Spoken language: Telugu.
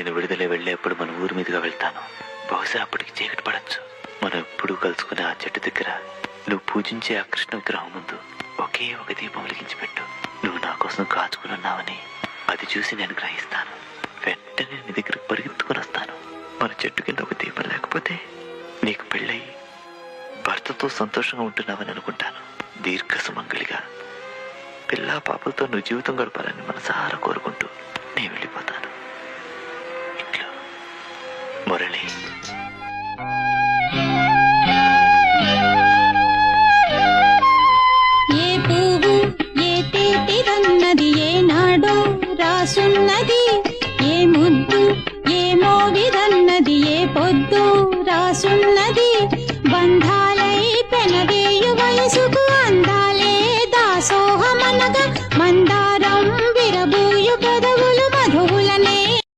నేను విడుదల వెళ్ళేప్పుడు మన ఊరి మీదుగా వెళ్తాను. బహుశా అప్పటికి చీకటి పడచ్చు. మనం ఎప్పుడూ కలుసుకునే ఆ చెట్టు దగ్గర నువ్వు పూజించే ఆ కృష్ణ విగ్రహం ముందు ఒకే ఒక దీపం వెలిగించి పెట్టు నువ్వు నా కోసం కాచుకుని ఉన్నావని అది చూసి నేను గ్రహిస్తాను. వెంటనే నీ దగ్గర పరిగెత్తుకుని వస్తాను. మన చెట్టు కింద ఒక దీపం లేకపోతే నీకు పెళ్ళయి భర్తతో సంతోషంగా ఉంటున్నావని అనుకుంటాను. దీర్ఘ సుమంగళిగా పిల్లా పాపలతో నువ్వు జీవితం గడపాలని మనసారా కోరుకుంటూ మురళి. ఏ పువ్వు ఏ తీపిరన్నది ఏ నాడో రాసున్నది? ఏ ముద్దు ఏ మోవిరన్నది ఏ పొద్దు రాసున్నది? బంధా